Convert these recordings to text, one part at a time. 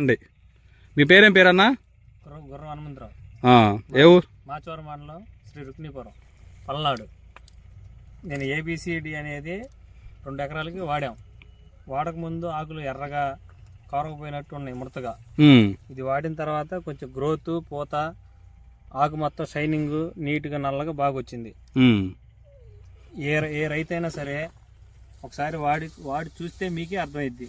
అండి మీ పేరేం పేరన్నా? గుర్రం గుర్రం హనుమంతరావు. ఏ ఊరు? మాచవరం మండలం శ్రీ రుక్మిపురం పల్నాడు. నేను ఏబిసిడి అనేది రెండు ఎకరాలకి వాడాం. వాడకముందు ఆకులు ఎర్రగా కారకపోయినట్టు ఉన్నాయి ముడతగా. ఇది వాడిన తర్వాత కొంచెం గ్రోత్ పూత ఆకు మొత్తం షైనింగ్ నీట్గా నల్లగా బాగా వచ్చింది ఏ ఏ రైతైనా సరే ఒకసారి వాడి వాడి చూస్తే మీకే అర్థమైద్ది.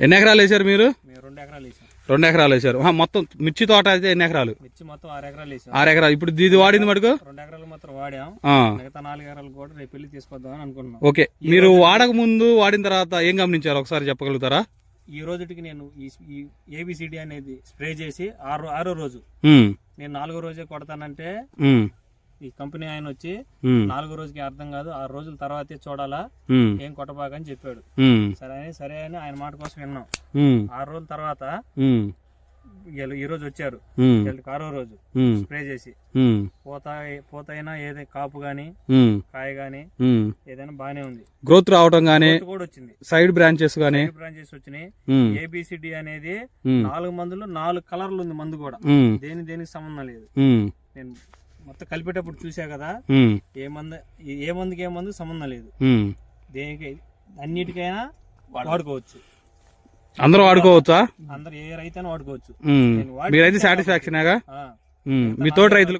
ఎన్ని ఎకరాలు వేశారు మీరు? రెండు ఎకరాలు వేసాం. రెండు ఎకరాలు వేశారు. ఆ, మొత్తం మిర్చి తోట అయితే ఎన్ని ఎకరాలు? మిర్చి మొత్తం ఆరు ఎకరాలు వేసాం. ఆరు ఎకరాలు. ఇప్పుడు ఇది వాడింది మటుకు? రెండు ఎకరాలు మాత్రం వాడాం. మిగతా నాలుగు ఎకరాలు కూడా రేపు వెళ్ళి తీసుకొద్దామని అనుకుంటున్నాం. ఓకే. మీరు వాడక ముందు వాడిన తర్వాత ఏం గమనించారు? ఒకసారి చెప్పగలుగుతారా? ఈ రోజుకి నేను ఈ ఏబిసిడి అనేది స్ప్రే చేసి ఆరో ఆరో రోజు నేను నాలుగో రోజే కొడతానంటే ఈ కంపెనీ ఆయన వచ్చి నాలుగో రోజుకి అర్థం కాదు ఆరు రోజుల తర్వాతే చూడాలా ఏం కొట్టబాకని చెప్పాడు. సరే అని సరే అని ఆయన మాట కోసం విన్నాం. ఆరు రోజుల తర్వాత వీళ్ళు ఈ రోజు వచ్చారు. ఆరో రోజు స్ప్రే చేసి. పూత పూత అయినా ఏదైనా కాపు గాని కాయ గాని. ఏదైనా బానే ఉంది. గ్రోత్ రావటం గానీ కూడా వచ్చింది. సైడ్ బ్రాంచెస్ గానీ. బ్రాంచెస్ వచ్చినాయి. ఏబిసిడి అనేది నాలుగు మందులు నాలుగు కలర్లు ఉంది మందు కూడా. దేని దేనికి సంబంధం లేదు. నేను మొత్తం కలిపేటప్పుడు చూసా కదా ఏ మందు ఏ మందుకి ఏ మందు సంబంధం లేదు. దేనికి అన్నిటికైనా వాడుకోవచ్చు. అందరూ వాడుకోవచ్చా? అందరు ఏ రైతైనా వాడుకోవచ్చు. ఉమ్. నేను వాడి మీరైతే ఉమ్. మీ తోటి రైతులు